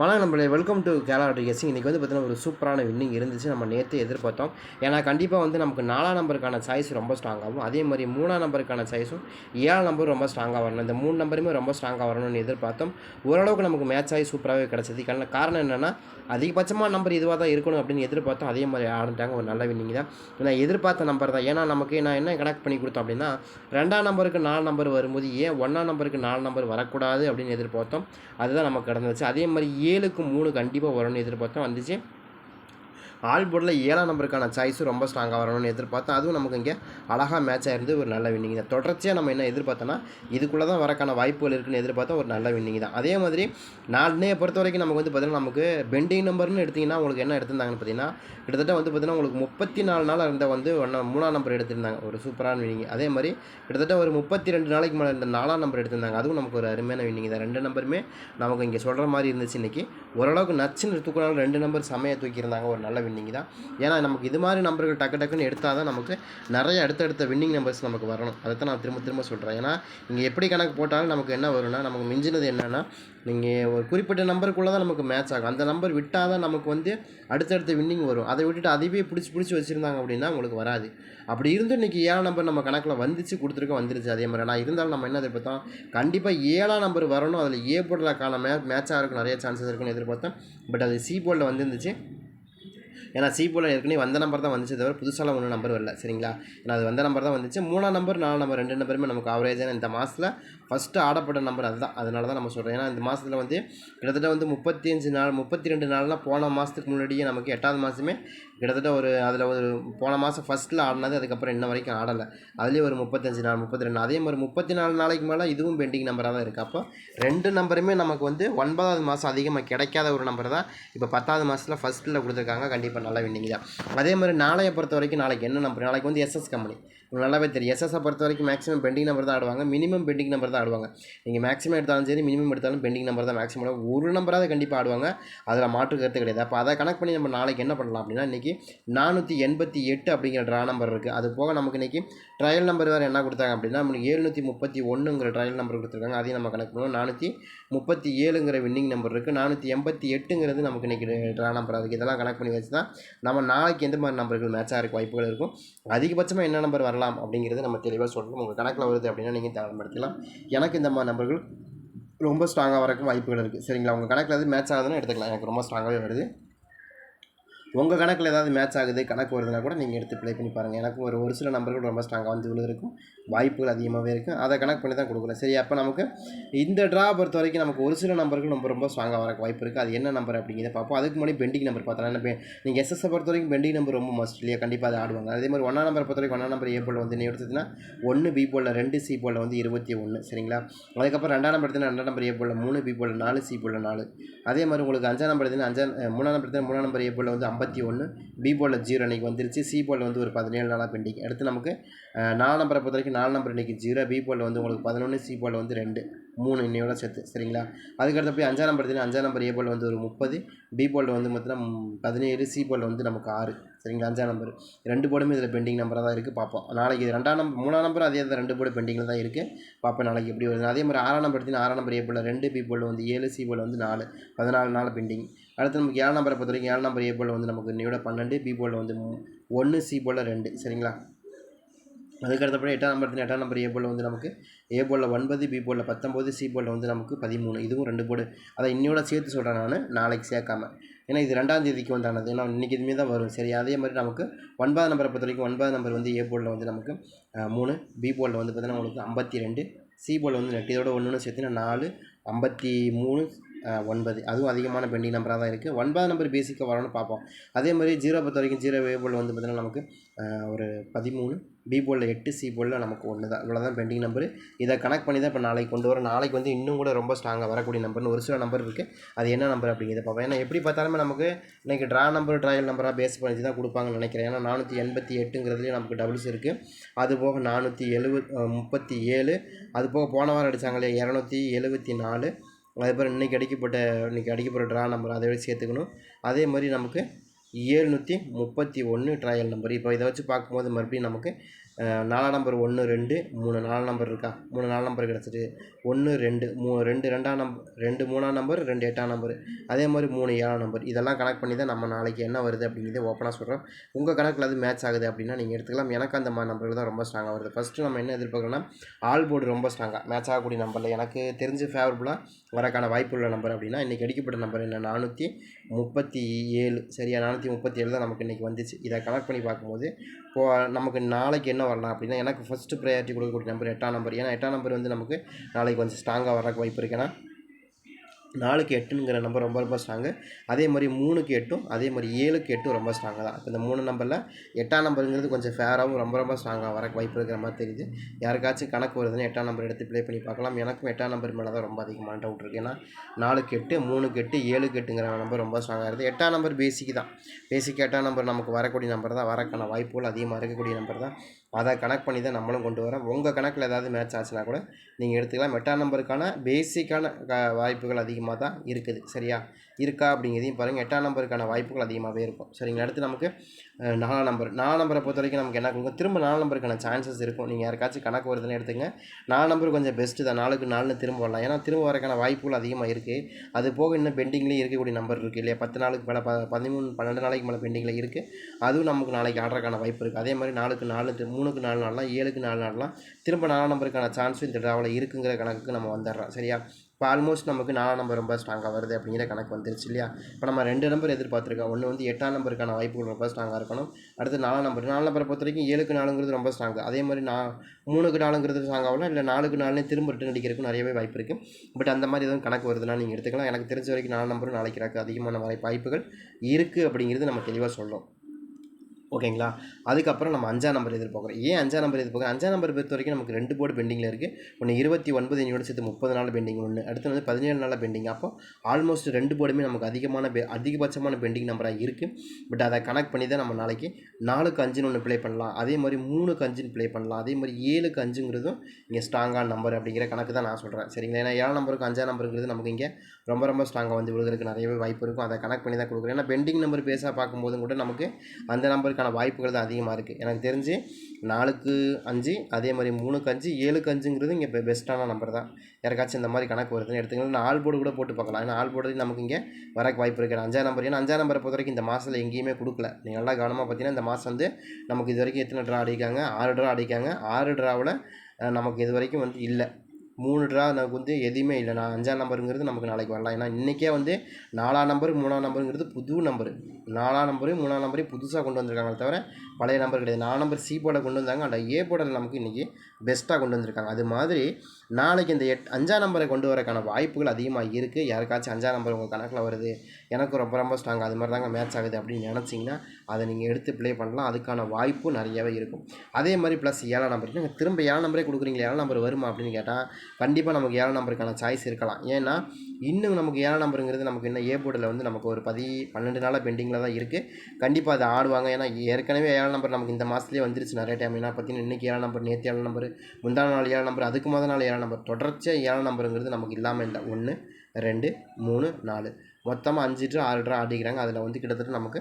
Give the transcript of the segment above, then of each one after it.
வணக்கம் நம்மளே welcome to Kerala guessing இன்றைக்கி வந்து பார்த்தீங்கன்னா ஒரு சூப்பரான வின்னிங் இருந்துச்சு. நம்ம நேற்று எதிர்பார்த்தோம். ஏன்னா கண்டிப்பாக வந்து நமக்கு நாலாம் நம்பருக்கான சாய்ஸ் ரொம்ப ஸ்ட்ராங்காகும் அதே மாதிரி மூணாம் நம்பருக்கான சாய்ஸும் ஏழாம் நம்பரும் ரொம்ப ஸ்ட்ராங்காக வரணும். இந்த மூணு நம்பருமே ரொம்ப ஸ்ட்ராங்காக வரணும்னு எதிர்பார்த்தோம். ஓரளவுக்கு நமக்கு மேட்ச் ஆகி சூப்பராகவே கிடச்சிது. காரணம் காரணம் என்னென்னா அதிகபட்சமாக நம்பர் இதுவாக தான் இருக்கணும் அப்படின்னு எதிர்பார்த்தோம். அதே மாதிரி ஆரம்பிட்டாங்க ஒரு நல்ல வின்னிங் தான். நான் எதிர்பார்த்த நம்பர் தான். ஏன்னா நமக்கு நான் என்ன கனெக்ட் பண்ணி கொடுத்தோம் அப்படின்னா ரெண்டாம் நம்பருக்கு நாலு நம்பர் வரும்போது ஏன் ஒன்றாம் நம்பருக்கு நாலு நம்பர் வரக்கூடாது அப்படின்னு எதிர்பார்த்தோம். அதுதான் நமக்கு கிடந்துச்சு. அதே மாதிரி ஏழுக்கு மூணு கண்டிப்பாக வரும்னு எதிர்பார்த்தோம். வந்துச்சு. ஆல் போர்டில் ஏழாம் நம்பருக்கான சாய்ஸும் ரொம்ப ஸ்ட்ராங்காக வரணும்னு எதிர்பார்த்தோம் அதுவும் நமக்கு இங்கே அழகாக மேட்ச் ஆயிருந்து ஒரு நல்ல வின்னிங் தான். தொடர்ச்சியாக நம்ம என்ன எதிர்பார்த்தோன்னா இதுக்குள்ளே தான் வரக்கான வாய்ப்புகள் இருக்குன்னு எதிர்பார்த்தா ஒரு நல்ல வின்னிங் தான். அதே மாதிரி நாளைய பொறுத்த வரைக்கும் நமக்கு வந்து பார்த்திங்கன்னா நமக்கு பெண்டிங் நம்பர்னு எடுத்திங்கன்னா உங்களுக்கு என்ன எடுத்திருந்தாங்கன்னு பார்த்தீங்கன்னா கிட்டத்தட்ட வந்து பார்த்திங்கன்னா உங்களுக்கு முப்பத்தி நாலு நாள் இருந்த வந்து ஒன்றா மூணாம் நம்பர் எடுத்திருந்தாங்க. ஒரு சூப்பரான வின்னிங் அதே மாதிரி கிட்டத்தட்ட ஒரு முப்பத்தி ரெண்டு நாளைக்கு மேலே இந்த நாலாம் நம்பர் எடுத்திருந்தாங்க. அதுவும் நமக்கு ஒரு அருமையான வின்னிங் தான். ரெண்டு நம்பருமே நமக்கு இங்கே சொல்கிற மாதிரி இருந்துச்சு இன்றைக்கி ஓரளவுக்கு நச்சுன்னு தூக்கினாலும் ரெண்டு நம்பர் செமையாக தூக்கியிருந்தாங்க. ஒரு நல்ல வின்னிங் தான். ஏன்னா நமக்கு இது மாதிரி நம்பர்கள் டக்கு டக்குன்னு எடுத்தால் தான் நமக்கு நிறைய அடுத்தடுத்த வின்னிங் நம்பர்ஸ் நமக்கு வரணும். அதை தான் நான் திரும்ப திரும்ப சொல்கிறேன் ஏன்னா நீங்கள் எப்படி கணக்கு போட்டாலும் நமக்கு என்ன வரும்னா நமக்கு மிஞ்சினது என்னென்னா நீங்கள் ஒரு குறிப்பிட்ட நம்பருக்குள்ளே தான் நமக்கு மேட்ச் ஆகும். அந்த நம்பர் விட்டால் தான் நமக்கு வந்து அடுத்தடுத்த வின்னிங் வரும். அதை விட்டுட்டு அதுவே பிடிச்சி பிடிச்சி வச்சுருந்தாங்க அப்படின்னா உங்களுக்கு வராது. அப்படி இருந்து இன்றைக்கி ஏழாம் நம்பர் நம்ம கணக்கில் வந்துச்சு கொடுத்துருக்க வந்துருச்சு அதே மாதிரி. நான் இருந்தாலும் நம்ம என்ன எதிர்பார்த்தோம்? கண்டிப்பாக ஏழாம் நம்பர் வரணும். அதில் ஏ போர்டில் மே மேட்சாக இருக்கும் நிறைய சான்சஸ் இருக்குன்னு எதிர்பார்த்தேன் பட் அது சி போர்டில் வந்துருந்துச்சு. ஏன்னா சி போல ஏற்கனவே வந்த நம்பர் தான் வந்துச்சு தவிர புதுசாலாம் ஒன்றும் நம்பர் வரல. சரிங்களா? ஏன்னா அது வந்த நம்பர் தான் வந்துச்சு. மூணாம் நம்பர் நாலு நம்பர் ரெண்டு நம்பருமே நமக்கு ஆவரேஜான இந்த மாதத்தில் ஃபஸ்ட்டு ஆடப்பட்ட நம்பர் அதுதான். அதனால தான் நம்ம சொல்கிறோம் ஏன்னா இந்த மாதத்தில் வந்து கிட்டத்தட்ட வந்து முப்பத்தி அஞ்சு நாள் முப்பத்தி ரெண்டு நாள்லாம் போன மாதத்துக்கு முன்னாடியே நமக்கு எட்டாவது மாதமே கிட்டத்தட்ட ஒரு அதில் ஒரு போன மாதம் ஃபஸ்ட்டில் ஆடினது அதுக்கப்புறம் இன்ன வரைக்கும் ஆடலை. அதுலேயே ஒரு முப்பத்தஞ்சு நாள் முப்பத்தி ரெண்டு அதே மாதிரி முப்பத்தி நாலு நாளைக்கு மேலே இதுவும் பெண்டிங் நம்பராக தான் இருக்குது அப்போ ரெண்டு நம்பருமே நமக்கு வந்து ஒன்பதாவது மாதம் அதிகமாக கிடைக்காத ஒரு நம்பர் தான். இப்போ பத்தாவது மாதத்தில் ஃபஸ்ட்டில் கொடுத்துருக்காங்க. கண்டிப்பாக நல்ல வின்னிங் தான். அதே மாதிரி நாளையை பொறுத்த வரைக்கும் நாளைக்கு என்ன நம்ம நாளைக்கு வந்து எஸ்எஸ் கம்பெனி உங்களுக்கு நல்லாவே தெரியும். எஸ்எஸ்ஸை பொறுத்த வரைக்கும் மேக்ஸிமம் பெண்டிங் நம்பர் தான் ஆடுவாங்க. மினிமம் பெண்டிங் நம்பர் தான் ஆடுவாங்க. நீங்கள் மேக்ஸிமம் எடுத்தாலும் சரி மினிமம் எடுத்தாலும் பெண்டிங் நம்பர் தான் மேக்ஸிமம் ஒரு நம்பராக கண்டிப்பாக ஆடுவாங்க. அதில் மாற்று கருத்து கிடையாது. அப்போ அதை கனெக்ட் பண்ணி நம்ம நாளைக்கு என்ன பண்ணலாம் அப்படின்னா இன்றைக்கி நானூற்றி எண்பத்தி எட்டு அப்படிங்கிற ட்ரா நம்பர் இருக்குது அது போக நமக்கு இன்றைக்கி ட்ரையல் நம்பர் வேறு என்ன கொடுத்தாங்க அப்படின்னா நமக்கு ஏழ்நூற்றி முப்பத்தி ஒன்றுங்கிற ட்ரையல் நம்பர் கொடுத்துருக்காங்க. அதையும் நம்ம கனெக்ட் பண்ணுவோம். நானூற்றி முப்பத்தி ஏழுங்கிற வின்னிங் நம்பர் இருக்குது நானூற்றி எண்பத்தி எட்டுங்கிறது நமக்கு இன்றைக்கி ட்ரா நம்பர் அதுக்கு இதெல்லாம் கனெக்ட் பண்ணி வச்சு தான் நம்ம நாளைக்கு எந்த மாதிரி நம்பர்கள் மேட்சாக இருக்க வாய்ப்புகள் இருக்கும். அதிகபட்சமாக என்ன நம்பர் வரலாம் அப்படிங்கிறது நம்ம தெளிவாக சொல்லணும். உங்கள் கணக்கில் வருது அப்படின்னா நீங்கள் தேவைப்படுத்தலாம் எனக்கு இந்த மாதிரி நம்பர்கள் ரொம்ப ஸ்ட்ராங்காக வரக்கும் வாய்ப்புகள் இருக்குது சரிங்களா? உங்கள் கணக்கில் எது மேட்ச் ஆகுதுன்னு எடுத்துக்கலாம். எனக்கு ரொம்ப ஸ்ட்ராங்காகவே வருது. உங்கள் கணக்கில் ஏதாவது மேட்ச் ஆகுது கணக்கு வருதுன்னா கூட நீங்கள் எடுத்து ப்ளே பண்ணி பாருங்கள் எனக்கும் ஒரு ஒரு சில நம்பர்கள் ரொம்ப ஸ்ட்ராங்காக வந்து விழுந்திருக்கும். வாய்ப்புகள் அதிகமாகவே இருக்கும் அதை கணக்கு பண்ணி தான் கொடுக்கல சரி அப்போ நமக்கு இந்த ட்ரா பொறுத்த வரைக்கும் நமக்கு ஒரு சில நம்பர்கள் ரொம்ப ரொம்ப ஸ்ட்ராங்காக வரக்கு வாய்ப்பு இருக்குது அது என்ன நம்பர் அப்படிங்கிறத பார்ப்போம். அதுக்கு முன்னாடி பெண்டிங் நம்பர் பார்த்தா என்ன? நீங்கள் எஸ்எஸ்ஸை பொறுத்த வரைக்கும் பெண்டிங் நம்பர் ரொம்ப மஸ்ட் இல்லையா? கண்டிப்பாக அதை ஆடுவாங்க. அதே மாதிரி ஒன்றா நம்பர் பொறுத்த வரைக்கும் ஒன்றா நம்பர் ஏ போல் வந்து நீ எடுத்ததுன்னா ஒன்று பி போலில் ரெண்டு சி போலில் வந்து இருபத்தி ஒன்று சரிங்களா? அதுக்கப்புறம் ரெண்டாம் நம்பர் எடுத்தீங்கன்னா ரெண்டாம் நம்பர் ஏ போலில் மூணு பி போலில் நாலு சி போலில் நாலு. அதே மாதிரி உங்களுக்கு அஞ்சாம் நம்பர் எடுத்தீங்கன்னா அஞ்சாம் மூணாம் நம்பர் எடுத்தீங்கன்னா மூணாம் நம்பர் ஏ போலில் வந்து ஐம்பத்தி ஒன்று பி போலில் ஜீரோ இன்றைக்கி வந்துருச்சு. சி போலில் வந்து ஒரு பதினேழு நாளாக பெண்டிங் அடுத்து நமக்கு நாலு நம்பரை பொறுத்த வரைக்கும் நாலு நம்பர் இன்றைக்கி ஜீரோ பி போலில் வந்து உங்களுக்கு பதினொன்று சி போலில் வந்து ரெண்டு. மூணு இன்னையோட சேர்த்து சரிங்களா? அதுக்கடுத்து போய் அஞ்சாம் நம்பர் தெரியும் அஞ்சாம் நம்பர் ஏ போல் வந்து ஒரு முப்பது பி போலில் வந்து பார்த்தீங்கன்னா பதினேழு சி போல் வந்து நமக்கு ஆறு சரிங்களா? அஞ்சாம் நம்பர் ரெண்டு போர்டுமே இதில் பெண்டிங் நம்பராக தான் இருக்குது பார்ப்போம். நாளைக்கு இது ரெண்டாம் நம்பர் மூணாம் நம்பர் அதே தான் ரெண்டு போர்டு பெண்டிங்கில் தான் இருக்குது பார்ப்போம் நாளைக்கு எப்படி வருது. அதே மாதிரி ஆறாம் நம்பர் எடுத்தீங்கன்னா ஆறாம் நம்பர் ஏ போல் ரெண்டு பி போல் வந்து ஏழு சி போல் வந்து நாலு பதினாலு நாள் பெண்டிங் அடுத்து நமக்கு ஏழாம் நம்பரை பொறுத்த வரைக்கும் ஏழாம் நம்பர் ஏ போல் வந்து நமக்கு இன்னையோட பன்னெண்டு பி போல் வந்து ஒன்று சி போல் ரெண்டு சரிங்களா? அதுக்கடுத்தபடி எட்டாம் நம்பர் எட்டாம் நம்பர் ஏ போல் வந்து நமக்கு ஏ போலில் ஒன்பது பி போலில் பத்தொம்போது சி போலில் வந்து நமக்கு பதிமூணு. இதுவும் ரெண்டு போர்டு. அதை இன்னையோட சேர்த்து சொல்கிறேன் நான். நாளைக்கு சேர்க்காம. ஏன்னா இது ரெண்டாம் தேதிக்கு வந்தானது. ஏன்னா இன்றைக்கி இதுமே தான் வரும். சரி அதே மாதிரி நமக்கு ஒன்பதாம் நம்பரை பொறுத்த வரைக்கும் ஒன்பதாம் நம்பர் வந்து ஏ போலில் வந்து நமக்கு மூணு பி போலில் வந்து பார்த்தீங்கன்னா உங்களுக்கு ஐம்பத்தி ரெண்டு சி போலில் வந்து நெட்டு இதோட ஒன்று சேர்த்துனா நாலு ஐம்பத்தி மூணு ஒன்பது. அதுவும் அதிகமான பெண்டிங் நம்பராக தான் இருக்குது ஒன்பது நம்பர் பேசிக்காக வரணும்னு பார்ப்போம். அதே மாதிரி ஜீரோ பொறுத்த வரைக்கும் ஜீரோ வே வந்து பார்த்திங்கன்னா நமக்கு ஒரு பதிமூணு பி போலில் எட்டு சி போலில் நமக்கு ஒன்று தான் இவ்வளோ தான் பெண்டிங் நம்பர் இதை கனெக்ட் பண்ணி தான் இப்போ நாளைக்கு கொண்டு வரோம் நாளைக்கு வந்து இன்னும் கூட ரொம்ப ஸ்ட்ராங்காக வரக்கூடிய நம்பர்னு ஒரு சில நம்பர் இருக்குது அது என்ன நம்பர் அப்படிங்கிறத பார்ப்போம். ஏன்னா எப்படி பார்த்தாலுமே நமக்கு இன்றைக்கி ட்ரா நம்பர் ட்ராயல் நம்பராக பேஸ் பண்ணி தான் கொடுப்பாங்கன்னு நினைக்கிறேன். ஏன்னா நானூற்றி எண்பத்தி எட்டுங்கிறதுலேயே நமக்கு டபுள்ஸ் இருக்குது அது போக நானூற்றி எழுபத் முப்பத்தி ஏழு. அது போக போன வாரம் அடித்தாங்களே இரநூத்தி எழுபத்தி நாலு. அதுக்கப்புறம் இன்றைக்கி அடிக்கப்பட்ட இன்றைக்கி அடிக்கப்பட்ட ட்ரா நம்பர் அதை வச்சு சேர்த்துக்கணும். அதே மாதிரி நமக்கு ஏழ்நூற்றி முப்பத்தி ஒன்று ட்ரையல் நம்பர் இப்போ இதை வச்சு பார்க்கும்போது மறுபடியும் நமக்கு நாலாம் நம்பர் ஒன்று ரெண்டு மூணு நாலு நம்பர் இருக்கா? மூணு நாலு நம்பர் கிடச்சிட்டு ஒன்று ரெண்டு மூ ரெண்டு ரெண்டாம் நம்பர் ரெண்டு மூணாம் நம்பர் ரெண்டு எட்டாம் நம்பர் அதே மாதிரி மூணு ஏழாம் நம்பர் இதெல்லாம் கனெக்ட் பண்ணி தான் நம்ம நாளைக்கு என்ன வருது அப்படிங்கிறத ஓப்பனாக சொல்கிறோம் உங்கள் கணக்கில் அது மேட்ச் ஆகுது அப்படின்னா நீங்கள் எடுத்துக்கலாம். எனக்கு அந்த மாதிரி நம்பர்கள் தான் ரொம்ப ஸ்ட்ராங்காக வருது. ஃபஸ்ட்டு நம்ம என்ன எதிர்பார்க்கணும்னா ஆல் போர்டு ரொம்ப ஸ்ட்ராங்காக மேட்ச் ஆகக்கூடிய நம்பரில் எனக்கு தெரிஞ்சு ஃபேவரபுளாக வரக்கான வாய்ப்பு உள்ள நம்பர் அப்படின்னா இன்றைக்கி அடிக்கப்பட்ட நம்பர் என்ன? நானூற்றி முப்பத்தி ஏழு. சரியா? நானூற்றி முப்பத்தி ஏழு தான் நமக்கு இன்றைக்கி வந்துச்சு. இதை கனெக்ட் பண்ணி பார்க்கும்போது இப்போது நமக்கு நாளைக்கு என்ன வரலாம் அப்படின்னா எனக்கு ஃபஸ்ட்டு ப்ரையாரிட்டி கொடுக்கக்கூடிய நம்பர் எட்டாம் நம்பர் ஏன்னா எட்டாம் நம்பர் வந்து நமக்கு நாளைக்கு கொஞ்சம் ஸ்ட்ராங்காக வரக்கு வாய்ப்பு இருக்குன்னா நாலுக்கு எட்டுங்கிற நம்பர் ரொம்ப ரொம்ப ஸ்ட்ராங்கு அதே மாதிரி மூணுக்கு எட்டும் அதே மாதிரி ஏழுக்கு எட்டும் ரொம்ப ஸ்ட்ராங்காக தான். இப்போ இந்த மூணு நம்பரில் எட்டாம் நம்பருங்கிறது கொஞ்சம் ஃபேராகவும் ரொம்ப ரொம்ப ஸ்ட்ராங்காக வரக்கு வாய்ப்பு இருக்கிற மாதிரி தெரியுது. யாருக்காச்சும் கணக்கு வருதுன்னு எட்டாம் நம்பர் எடுத்து ப்ளே பண்ணி பார்க்கலாம். எனக்கும் எட்டாம் நம்பர் மேலே தான் ரொம்ப அதிகமான டவுட் இருக்குது ஏன்னா நாலுக்கு எட்டு மூணுக்கு எட்டு ஏழுக்கு எட்டுங்கிற நம்பர் ரொம்ப ஸ்ட்ராங்காக இருக்குது. எட்டாம் நம்பர் பேசிக் தான். பேசிக் எட்டாம் நம்பர் நமக்கு வரக்கூடிய நம்பர் தான். வரக்கான வாய்ப்புகள் அதிகமாக இருக்கக்கூடிய நம்பர் தான். அதை கனெக்ட் பண்ணி தான் நம்மளும் கொண்டு வரோம். உங்கள் கணக்கில் ஏதாவது மேட்ச் ஆச்சுன்னா கூட நீங்கள் எடுத்துக்கலாம். மெட்டா நம்பருக்கான பேசிக்கான க வாய்ப்புகள் அதிகமாக தான் இருக்குது. சரியா? இருக்கா அப்படிங்கிறதையும் பாருங்கள் எட்டாம் நம்பருக்கான வாய்ப்புகள் அதிகமாகவே இருக்கும். சரிங்களா? அடுத்து நமக்கு நாலாம் நம்பர். நாலாம் நம்பரை பொறுத்த வரைக்கும் நமக்கு என்ன கொடுக்கும்? திரும்ப நாலாம் நம்பருக்கான சான்சஸ் இருக்கும். நீங்கள் யாருக்காச்சும் கணக்கு வருதுன்னு எடுத்துங்க. நாலு நம்பர் கொஞ்சம் பெஸ்ட்டு தான். நாலுக்கு நாலுன்னு திரும்ப வரலாம். ஏன்னா திரும்ப வரக்கான வாய்ப்புகள் அதிகமாக இருக்குது அது போக இன்னும் பெண்டிங்லேயே இருக்கக்கூடிய நம்பர் இருக்குது இல்லையா? பத்து நாளுக்கு மேலே ப பதிமூணு பன்னெண்டு நாளைக்கு மேலே பெண்டிங்கில் இருக்குது அதுவும் நமக்கு நாளைக்கு ஆடுறதுக்கான வாய்ப்பு இருக்குது அதே மாதிரி நாலுக்கு நாலு மூணுக்கு நாலு நாளெலாம் ஏழுக்கு நாலு நாளெலாம் திரும்ப நாலாம் நம்பருக்கான சான்ஸும் இந்த ட்ராவில் இருக்குங்கிற கணக்குக்கு நம்ம வந்துடுறோம். சரியா? இப்போ ஆல்மோஸ்ட் நமக்கு நாலாம் நம்பர் ரொம்ப ஸ்ட்ராங்காக வருது அப்படிங்கிற கணக்கு வந்துருச்சு இல்லையா? இப்போ நம்ம ரெண்டு நம்பர் எதிர்பார்த்துருக்கோம். ஒன்று வந்து எட்டாம் நம்பருக்கான வாய்ப்புகள் ரொம்ப ஸ்ட்ராங்காக இருக்கணும். அடுத்து நாலாம் நம்பர் நாலாம் நம்பரை பொறுத்த வரைக்கும் ஏழுக்கு நாலுங்கிறது ரொம்ப ஸ்ட்ராங் அதே மாதிரி நான் மூணுக்கு நாலுங்கிறது ஸ்ட்ராங் ஆகலாம் இல்லை நாலுக்கு நாலுனே திரும்ப ரிட்டன் அடிக்கிறதுக்கும் நிறையவே வாய்ப்பு இருக்குது பட் அந்த மாதிரி எதுவும் கணக்கு வருதுன்னா நீங்கள் எடுத்துக்கலாம். எனக்கு தெரிஞ்ச வரைக்கும் நாலு நம்பரும் நாளைக்கு எனக்கு அதிகமான வாய்ப்பு வாய்ப்புகள் இருக்குது அப்படிங்கிறது நம்ம தெளிவாக சொல்கிறோம் ஓகேங்களா? அதுக்கப்புறம் நம்ம அஞ்சாம் நம்பர் எதிர்பார்க்குறோம். ஏன் அஞ்சாம் நம்பர் எதிர்பார்க்குறோம்? அஞ்சாம் நம்பர் பொறுத்த வரைக்கும் நமக்கு ரெண்டு போர்டு பெண்டிங்கில் இருக்குது ஒன்று இருபத்தி ஒன்பது இன்னோட சேர்த்து முப்பது நாள் பெண்டிங் ஒன்று அடுத்து வந்து பதினேழு நாள் பெண்டிங் அப்போ ஆல்மோஸ்ட் ரெண்டு போர்டுமே நமக்கு அதிகமான பெ அதிகபட்சமான பெண்டிங் நம்பராக இருக்குது பட் அதை கனெக்ட் பண்ணி தான் நம்ம நாளைக்கு நாலுக்கு அஞ்சுன்னு ஒன்று ப்ளே பண்ணலாம். அதே மாதிரி மூணுக்கு அஞ்சுன்னு ப்ளே பண்ணலாம். அதே மாதிரி ஏழுக்கு அஞ்சுங்கிறதும் இங்கே ஸ்ட்ராங்கான நம்பர் அப்படிங்கிற கணக்கு தான் நான் சொல்கிறேன் சரிங்களா? ஏன்னா ஏழு நம்பருக்கு அஞ்சாம் நம்பருங்கிறது நமக்கு இங்கே ரொம்ப ரொம்ப ஸ்ட்ராங்காக வந்து விழுகிறதுக்கு நிறையவே வாய்ப்பு இருக்கும். அதை கனெக்ட் பண்ணி தான் கொடுக்குறேன் ஏன்னா பெண்டிங் நம்பர் பேச பார்க்கும்போதும் கூட நமக்கு அந்த நம்பருக்கு நம்பருக்கான வாய்ப்புகள் தான் அதிகமாக இருக்குது எனக்கு தெரிஞ்சு நாலுக்கு அஞ்சு அதே மாதிரி மூணுக்கு அஞ்சு ஏழுக்கு அஞ்சுங்கிறது இங்கே பெ பெஸ்ட்டான நம்பர் தான். யாருக்காச்சும் இந்த மாதிரி கணக்கு வருதுன்னு எடுத்துக்கலாம் நான் ஆல் போர்டு கூட போட்டு பார்க்கலாம். ஏன்னா ஆல் போர்டு நமக்கு இங்கே வரக்கு வாய்ப்பு இருக்குது அஞ்சாம் நம்பர் ஏன்னா அஞ்சாம் நம்பரை பொறுத்த வரைக்கும் இந்த மாதத்தில் எங்கேயுமே கொடுக்கல. நீங்கள் நல்லா கவனமாக பார்த்தீங்கன்னா இந்த மாதம் வந்து நமக்கு இது வரைக்கும் எத்தனை ட்ரா அடிக்காங்க ஆறு ட்ரா அடிக்காங்க ஆறு ட்ராவில் நமக்கு இது வரைக்கும் வந்து இல்லை. மூணு ட்ரா நமக்கு வந்து எதுவுமே இல்லை. நான் அஞ்சாம் நம்பருங்கிறது நமக்கு நாளைக்கு வரலாம். ஏன்னா இன்றைக்கே வந்து நாலாம் நம்பர் மூணாம் நம்பருங்கிறது புது நம்பர் நாலாம் நம்பரு மூணாம் நம்பரையும் புதுசாக கொண்டு வந்திருக்காங்களே தவிர பழைய நம்பர் கிடையாது. நாலாம் நம்பர் சி போர்டை கொண்டு வந்தாங்க. அந்த ஏ போர்டில் நமக்கு இன்றைக்கி பெஸ்ட்டாக கொண்டு வந்திருக்காங்க. அது மாதிரி நாளைக்கு இந்த எட் அஞ்சாம் நம்பரை கொண்டு வரக்கான வாய்ப்புகள் அதிகமாக இருக்குது யாருக்காச்சும் அஞ்சாம் நம்பர் உங்கள் கணக்கில் வருது. எனக்கு ரொம்ப ரொம்ப ஸ்ட்ராங் அது மாதிரி தாங்க மேட்ச் ஆகுது அப்படின்னு நினச்சிங்கன்னா அதை நீங்கள் எடுத்து ப்ளே பண்ணலாம். அதுக்கான வாய்ப்பும் நிறையவே இருக்கும். அதே மாதிரி ப்ளஸ் ஏழாம் நம்பர் நீங்கள் திரும்ப ஏழாம் நம்பரே கொடுக்குறீங்களா? ஏழாம் நம்பர் வருமா அப்படின்னு கேட்டால் கண்டிப்பாக நமக்கு ஏழாம் நம்பருக்கான சாய்ஸ் இருக்கலாம். ஏன்னா இன்னும் நமக்கு ஏழாம் நம்பருங்கிறது நமக்கு இன்னும் ஏ போர்டில் வந்து நமக்கு ஒரு பதி பன்னெண்டு நாளாக பெண்டிங்கில் தான் இருக்குது கண்டிப்பாக அதை ஆடுவாங்க. ஏன்னா ஏற்கனவே ஏழாம் நம்பர் நமக்கு இந்த மாதத்துலேயே வந்துருச்சு நிறைய டைம் ஏன்னா பார்த்தீங்கன்னா இன்றைக்கி ஏழாம் நம்பர் நேற்று ஏழாம் நம்பர் முந்தாள் நாள் ஏழாம் நம்பர் அதுக்கு முதல் நாள் ஏழாம் நம்பர். தொடர்ச்சியாக ஏழாம் நம்பருங்கிறது நமக்கு இல்லாமல் இல்லை. ஒன்று ரெண்டு மூணு நாலு. மொத்தமாக அஞ்சு ட்ரா ஆறு ட்ரா ஆடிக்கிறாங்க. அதில் வந்து கிட்டத்தட்ட நமக்கு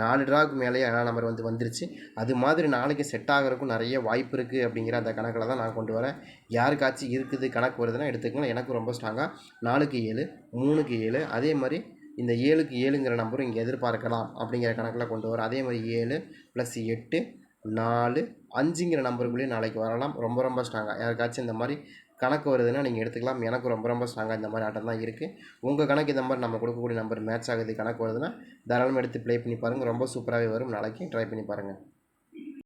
நாலு ட்ராவுக்கு மேலேயே ஏழாம் நம்பர் வந்து வந்துருச்சு. அது மாதிரி நாளைக்கு செட் ஆகிறதுக்கும் நிறைய வாய்ப்பு இருக்குது அப்படிங்கிற அந்த கணக்கில் தான் நான் கொண்டு வரேன். யாருக்காச்சும் இருக்குது கணக்கு வருதுன்னா எடுத்துக்கலாம் எனக்கு ரொம்ப ஸ்ட்ராங்காக நாலுக்கு ஏழு மூணுக்கு ஏழு அதே மாதிரி இந்த ஏழுக்கு ஏழுங்கிற நம்பரும் இங்கே எதிர்பார்க்கலாம் அப்படிங்கிற கணக்கில் கொண்டு வரேன். அதே மாதிரி ஏழு ப்ளஸ் எட்டு நாலு அஞ்சுங்கிற நம்பருக்குள்ளேயே நாளைக்கு வரலாம். ரொம்ப ரொம்ப ஸ்ட்ராங்காக யாருக்காச்சும் இந்த மாதிரி கணக்கு வருதுன்னா நீங்கள் எடுத்துக்கலாம். எனக்கு ரொம்ப ரொம்ப ஸ்ட்ராங்காக இந்த மாதிரி ஆட்டம் தான் இருக்குது உங்கள் கணக்கு இந்த மாதிரி நம்ம கொடுக்கக்கூடிய நம்பர் மேட்ச் ஆகுது கணக்கு வருதுன்னா தாராளமாக எடுத்து ப்ளே பண்ணி பாருங்கள் ரொம்ப சூப்பராகவே வரும். நாளைக்கு ட்ரை பண்ணி பாருங்கள்